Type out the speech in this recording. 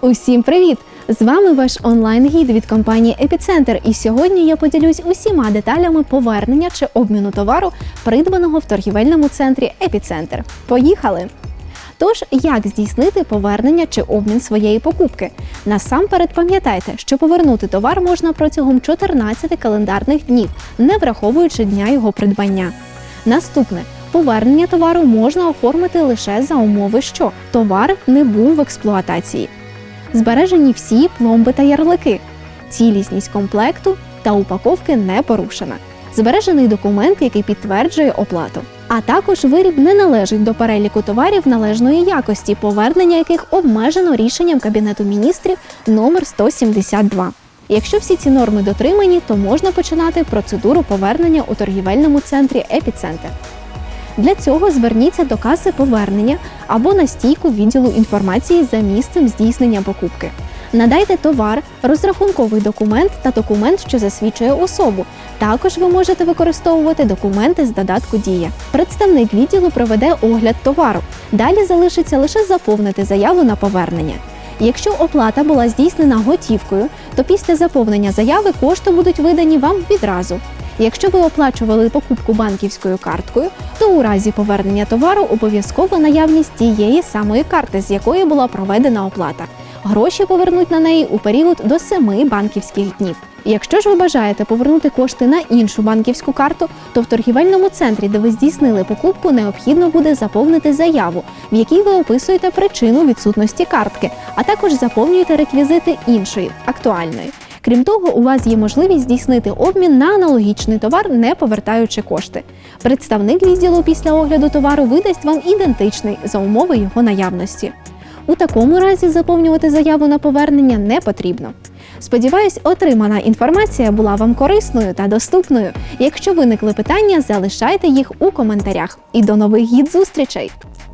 Усім привіт! З вами ваш онлайн-гід від компанії Епіцентр. І сьогодні я поділюсь усіма деталями повернення чи обміну товару, придбаного в торгівельному центрі Епіцентр. Поїхали! Тож, як здійснити повернення чи обмін своєї покупки? Насамперед пам'ятайте, що повернути товар можна протягом 14 календарних днів, не враховуючи дня його придбання. Наступне повернення товару можна оформити лише за умови, що товар не був в експлуатації. Збережені всі пломби та ярлики, цілісність комплекту та упаковки не порушена. Збережений документ, який підтверджує оплату. А також виріб не належить до переліку товарів належної якості, повернення яких обмежено рішенням Кабінету міністрів номер 172. Якщо всі ці норми дотримані, то можна починати процедуру повернення у торгівельному центрі Епіцентр. Для цього зверніться до каси повернення або на стійку відділу інформації за місцем здійснення покупки. Надайте товар, розрахунковий документ та документ, що засвідчує особу. Також ви можете використовувати документи з додатку Дія. Представник відділу проведе огляд товару. Далі залишиться лише заповнити заяву на повернення. Якщо оплата була здійснена готівкою, то після заповнення заяви кошти будуть видані вам відразу. Якщо ви оплачували покупку банківською карткою, то у разі повернення товару обов'язково наявність тієї самої карти, з якої була проведена оплата. Гроші повернуть на неї у період до 7 банківських днів. Якщо ж ви бажаєте повернути кошти на іншу банківську карту, то в торгівельному центрі, де ви здійснили покупку, необхідно буде заповнити заяву, в якій ви описуєте причину відсутності картки, а також заповнюєте реквізити іншої актуальної. Крім того, у вас є можливість здійснити обмін на аналогічний товар, не повертаючи кошти. Представник відділу після огляду товару видасть вам ідентичний за умови його наявності. У такому разі заповнювати заяву на повернення не потрібно. Сподіваюсь, отримана інформація була вам корисною та доступною. Якщо виникли питання, залишайте їх у коментарях. І до нових гід зустрічей!